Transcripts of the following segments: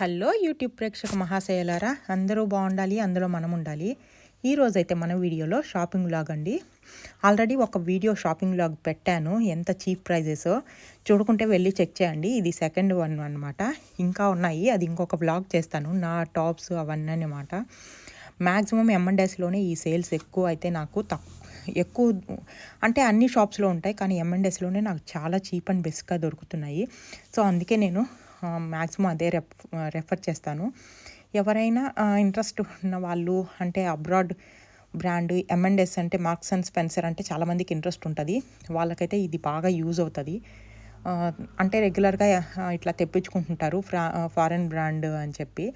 Hello YouTube ప్రేక్షక మహాశయలారా అందరూ బాగుండాలి అందులో మనం ఉండాలి. ఈరోజైతే మన వీడియోలో షాపింగ్ లాగ్ అండి. ఆల్రెడీ ఒక వీడియో షాపింగ్ లాగ్ పెట్టాను. ఎంత చీప్ ప్రైజెస్? చూడుకుంటే వెళ్ళి చెక్ చేయండి. ఇది సెకండ్ వన్ అనమాట ఇంకా ఉన్నాయి. అది ఇంకొక బ్లాగ్ చేస్తాను. నా టాప్స్ అవన్నీ అనమాట మ్యాక్సిమం ఎంఎన్డెస్లోనే ఈ సేల్స్ ఎక్కువ అయితే నాకు తక్కువ ఎక్కువ అంటే అన్ని షాప్స్లో ఉంటాయి. కానీ ఎంఎన్డెస్లోనే నాకు చాలా చీప్ అండ్ బెస్ట్గా దొరుకుతున్నాయి. సో అందుకే నేను మ్యాక్సిమం అదే రెఫ్ రెఫర్ చేస్తాను. ఎవరైనా ఇంట్రెస్ట్ ఉన్న వాళ్ళు అంటే అబ్రాడ్ బ్రాండ్ ఎంఎండ్ఎస్ అంటే మార్క్స్ అండ్ స్పెన్సర్ అంటే చాలామందికి ఇంట్రెస్ట్ ఉంటుంది. వాళ్ళకైతే ఇది బాగా యూజ్ అవుతుంది. అంటే రెగ్యులర్గా ఇట్లా తెప్పించుకుంటుంటారు ఫ్రా ఫారెన్ బ్రాండ్ అని చెప్పి.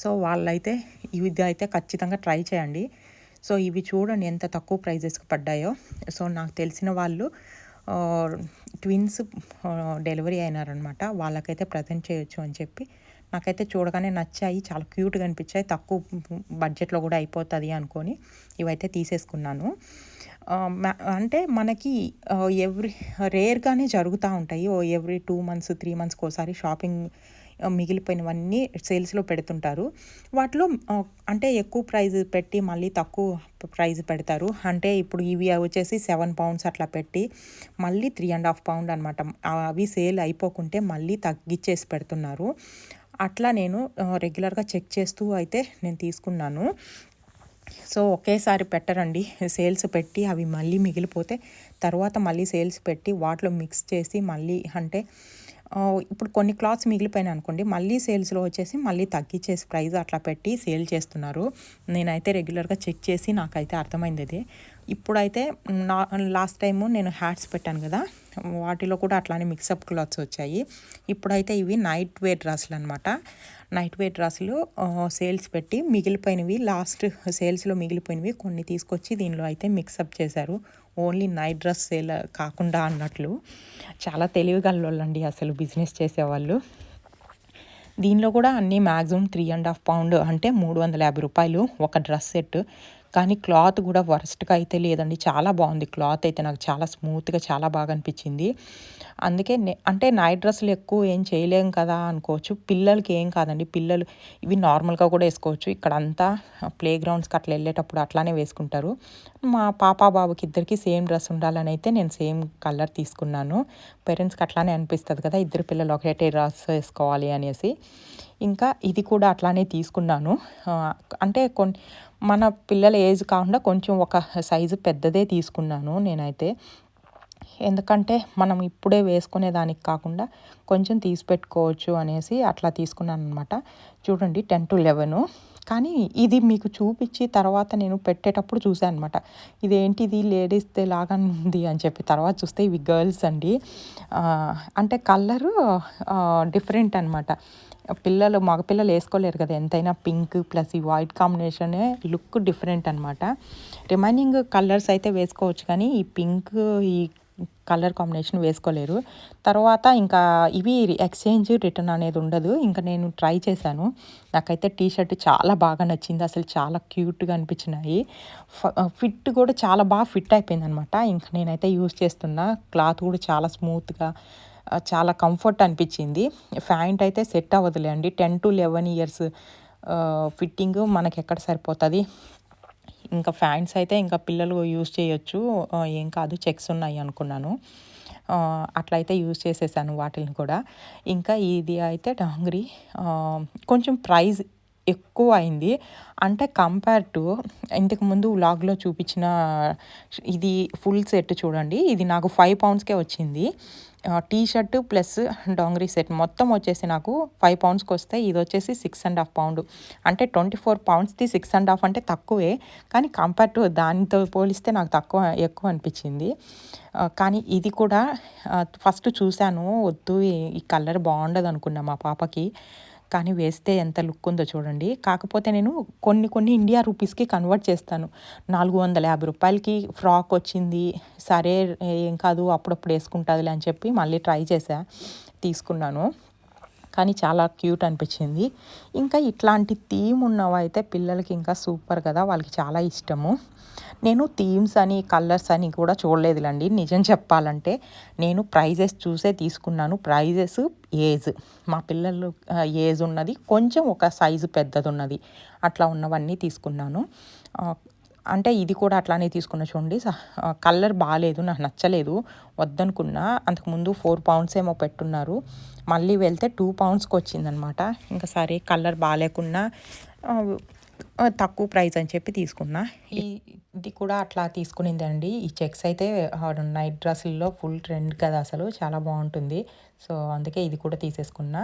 సో వాళ్ళైతే ఇది అయితే ఖచ్చితంగా ట్రై చేయండి. సో ఇవి చూడండి ఎంత తక్కువ ప్రైజెస్కి పడ్డాయో. సో నాకు తెలిసిన వాళ్ళు ట్విన్స్ డెలివరీ అయినారనమాట. వాళ్ళకైతే ప్రజెంట్ చేయొచ్చు అని చెప్పి. నాకైతే చూడగానే నచ్చాయి. చాలా క్యూట్గా అనిపించాయి. తక్కువ బడ్జెట్లో కూడా అయిపోతుంది అనుకొని ఇవైతే తీసేసుకున్నాను. అంటే మనకి ఎవ్రీ రేర్గానే జరుగుతూ ఉంటాయి. ఓ ఎవ్రీ టూ మంత్స్ త్రీ మంత్స్కి ఒకసారి షాపింగ్ మిగిలిపోయినవన్నీ సేల్స్లో పెడుతుంటారు. వాటిలో అంటే ఎక్కువ ప్రైజ్ పెట్టి మళ్ళీ తక్కువ ప్రైజ్ పెడతారు. అంటే ఇప్పుడు ఇవి వచ్చేసి సెవెన్ పౌండ్స్ అట్లా పెట్టి మళ్ళీ త్రీ అండ్ హాఫ్ పౌండ్ అనమాట అవి సేల్ అయిపోకుంటే మళ్ళీ తగ్గిచ్చేసి పెడుతున్నారు. అట్లా నేను రెగ్యులర్గా చెక్ చేస్తూ అయితే నేను తీసుకున్నాను. సో ఒకేసారి పెట్టరండి. సేల్స్ పెట్టి అవి మళ్ళీ మిగిలిపోతే తర్వాత మళ్ళీ సేల్స్ పెట్టి వాటిలో మిక్స్ చేసి మళ్ళీ అంటే ఇప్పుడు కొన్ని క్లాత్స్ మిగిలిపోయినాయి అనుకోండి మళ్ళీ సేల్స్లో వచ్చేసి మళ్ళీ తగ్గించేసి ప్రైస్ అట్లా పెట్టి సేల్ చేస్తున్నారు. నేనైతే రెగ్యులర్గా చెక్ చేసి నాకైతే అర్థమైంది అది. ఇప్పుడైతే నా లాస్ట్ టైము నేను హ్యాట్స్ పెట్టాను కదా వాటిలో కూడా అట్లానే మిక్సప్ క్లాత్స్ వచ్చాయి. ఇప్పుడైతే ఇవి నైట్ వేర్ డ్రెస్సులు అనమాట నైట్ వేర్ డ్రెస్సులు సేల్స్ పెట్టి మిగిలిపోయినవి లాస్ట్ సేల్స్లో మిగిలిపోయినవి కొన్ని తీసుకొచ్చి దీనిలో అయితే మిక్సప్ చేశారు. ఓన్లీ నైట్ డ్రెస్ సేల్ కాకుండా అన్నట్లు చాలా తెలివిగలండి అసలు బిజినెస్ చేసేవాళ్ళు. దీనిలో కూడా అన్నీ maximum three and half pound అంటే మూడు వందల యాభై రూపాయలు ఒక డ్రెస్ సెట్. కానీ క్లాత్ కూడా వరస్ట్గా అయితే లేదండి. చాలా బాగుంది క్లాత్ అయితే. నాకు చాలా స్మూత్గా చాలా బాగా అనిపించింది. అందుకే అంటే నైట్ డ్రెస్సులు ఎక్కువ ఏం చేయలేం కదా అనుకోవచ్చు. పిల్లలకి ఏం కాదండి. పిల్లలు ఇవి నార్మల్గా కూడా వేసుకోవచ్చు. ఇక్కడ అంతా ప్లే గ్రౌండ్స్కి అట్లా వెళ్ళేటప్పుడు అట్లానే వేసుకుంటారు. మా పాప బాబుకి ఇద్దరికి సేమ్ డ్రెస్ ఉండాలని అయితే నేను సేమ్ కలర్ తీసుకున్నాను. పేరెంట్స్కి అట్లానే అనిపిస్తుంది కదా ఇద్దరు పిల్లలు ఒకటే డ్రెస్ వేసుకోవాలి అనేసి. ఇంకా ఇది కూడా అట్లానే తీసుకున్నాను. అంటే కొన్ని మన పిల్లల ఏజ్ కాకుండా కొంచెం ఒక సైజు పెద్దదే తీసుకున్నాను నేనైతే. ఎందుకంటే మనం ఇప్పుడే వేసుకునే దానికి కాకుండా కొంచెం తీసి పెట్టుకోవచ్చు అనేసి అట్లా తీసుకున్నాను అనమాట చూడండి టెన్ టు లెవెను. కానీ ఇది మీకు చూపించి తర్వాత నేను పెట్టేటప్పుడు చూసాను అనమాట ఇదేంటిది లేడీస్దే లాగా ఉంది అని చెప్పి తర్వాత చూస్తే ఇవి గర్ల్స్ అండి. అంటే కలరు డిఫరెంట్ అనమాట పిల్లలు మగపిల్లలు వేసుకోలేరు కదా ఎంతైనా పింక్ ప్లస్ ఈ వైట్ కాంబినేషనే లుక్ డిఫరెంట్ అనమాట రిమైనింగ్ కలర్స్ అయితే వేసుకోవచ్చు కానీ ఈ పింక్ ఈ కలర్ కాంబినేషన్ వేసుకోలేరు. తర్వాత ఇంకా ఇవి ఎక్స్చేంజ్ రిటర్న్ అనేది ఉండదు. ఇంకా నేను ట్రై చేశాను. నాకైతే టీ షర్ట్ చాలా బాగా నచ్చింది. అసలు చాలా క్యూట్గా అనిపించినాయి. ఫిట్ కూడా చాలా బాగా ఫిట్ అయిపోయింది అనమాట ఇంకా నేనైతే యూస్ చేస్తున్నా క్లాత్ కూడా చాలా స్మూత్గా చాలా కంఫర్ట్ అనిపించింది. ప్యాంట్ అయితే సెట్ అవ్వదులే అండి. Ten to eleven years fitting మనకి ఎక్కడ సరిపోతుంది? ఇంకా ఫ్యాంట్స్ అయితే ఇంకా పిల్లలు యూజ్ చేయొచ్చు. ఏం కాదు చెక్స్ ఉన్నాయి అనుకున్నాను. అట్లయితే యూజ్ చేసేసాను వాటిని కూడా. ఇంకా ఇది అయితే డాంగ్రీ. కొంచెం ప్రైజ్ ఎక్కువ అయింది అంటే కంపేర్ టు ఇంతకుముందు లాగ్లో వ్లాగ్లో చూపించిన ఇది ఫుల్ సెట్ చూడండి. ఇది నాకు ఫైవ్ పౌండ్స్కే వచ్చింది. T shirt plus dungaree set మొత్తం వచ్చేసి నాకు ఫైవ్ పౌండ్స్కి వస్తే ఇది వచ్చేసి సిక్స్ అండ్ హాఫ్ పౌండ్ అంటే ట్వంటీ ఫోర్ పౌండ్స్ది సిక్స్ అండ్ హాఫ్ అంటే తక్కువే. కానీ కంపేర్ టు దానితో పోలిస్తే నాకు తక్కువ ఎక్కువ అనిపించింది. కానీ ఇది కూడా ఫస్ట్ చూశాను. వద్దు ఈ కలర్ బాగుండదు అనుకున్నా మా పాపకి. కానీ వేస్తే ఎంత లుక్ ఉందో చూడండి. కాకపోతే నేను కొన్ని కొన్ని ఇండియా రూపీస్కి కన్వర్ట్ చేస్తాను. నాలుగు వందల యాభై రూపాయలకి ఫ్రాక్ వచ్చింది. సరే ఏం కాదు అప్పుడప్పుడు వేసుకుంటుందిలే అని చెప్పి మళ్ళీ ట్రై చేసా తీసుకున్నాను. కానీ చాలా క్యూట్ అనిపించింది. ఇంకా ఇట్లాంటి థీమ్ ఉన్నవైతే పిల్లలకి ఇంకా సూపర్ కదా వాళ్ళకి చాలా ఇష్టము. నేను థీమ్స్ అని కలర్స్ అని కూడా చూడలేదులండి. నిజం చెప్పాలంటే నేను ప్రైజెస్ చూసే తీసుకున్నాను. Prices age. మా పిల్లలు ఏజ్ ఉన్నది. కొంచెం ఒక సైజు పెద్దది ఉన్నది అట్లా ఉన్నవన్నీ తీసుకున్నాను. అంటే ఇది కూడా అట్లానే తీసుకున్న చూడండి. కలర్ బాగాలేదు నాకు నచ్చలేదు. వద్దనుకున్నా. అంతకుముందు ఫోర్ పౌండ్స్ ఏమో పెట్టున్నారు. మళ్ళీ వెళ్తే టూ పౌండ్స్కి వచ్చిందనమాట ఇంకా సరే కలర్ బాగాలేకున్నా తక్కువ ప్రైస్ అని చెప్పి తీసుకున్నా. ఈ ఇది కూడా అట్లా తీసుకునింది అండి ఈ చెక్స్ అయితే నైట్ డ్రెస్సుల్లో ఫుల్ ట్రెండ్ కదా అసలు చాలా బాగుంటుంది. సో అందుకే ఇది కూడా తీసేసుకున్నా.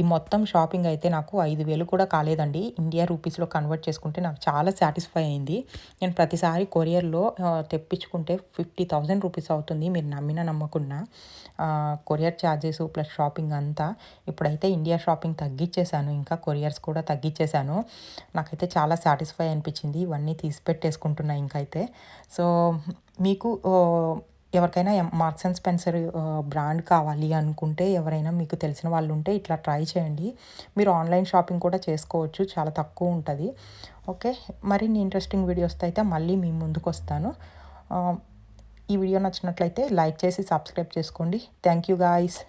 ఈ మొత్తం షాపింగ్ అయితే నాకు ఐదు వేలు కూడా కాలేదండి. ఇండియా రూపీస్లో కన్వర్ట్ చేసుకుంటే నాకు చాలా సాటిస్ఫై అయింది. నేను ప్రతిసారి కొరియర్లో తెప్పించుకుంటే ఫిఫ్టీ థౌజండ్ రూపీస్ అవుతుంది మీరు నమ్మిన నమ్మకున్నా. కొరియర్ ఛార్జెస్ ప్లస్ షాపింగ్ అంతా. ఇప్పుడైతే ఇండియా షాపింగ్ తగ్గించేశాను ఇంకా కొరియర్స్ కూడా తగ్గించేశాను నాకు నాకైతే చాలా సాటిస్ఫై అనిపించింది. ఇవన్నీ తీసి పెట్టేసుకుంటున్నా ఇంకైతే. సో మీకు ఎవరికైనా మార్క్స్ అండ్ స్పెన్సర్ బ్రాండ్ కావాలి అనుకుంటే ఎవరైనా మీకు తెలిసిన వాళ్ళు ఉంటే ఇట్లా ట్రై చేయండి. మీరు ఆన్లైన్ షాపింగ్ కూడా చేసుకోవచ్చు. చాలా తక్కువ ఉంటుంది. ఓకే? మరిన్ని ఇంట్రెస్టింగ్ వీడియోస్ అయితే మళ్ళీ మీ ముందుకు వస్తాను. ఈ వీడియో నచ్చినట్లయితే లైక్ చేసి సబ్స్క్రైబ్ చేసుకోండి. Thank you guys.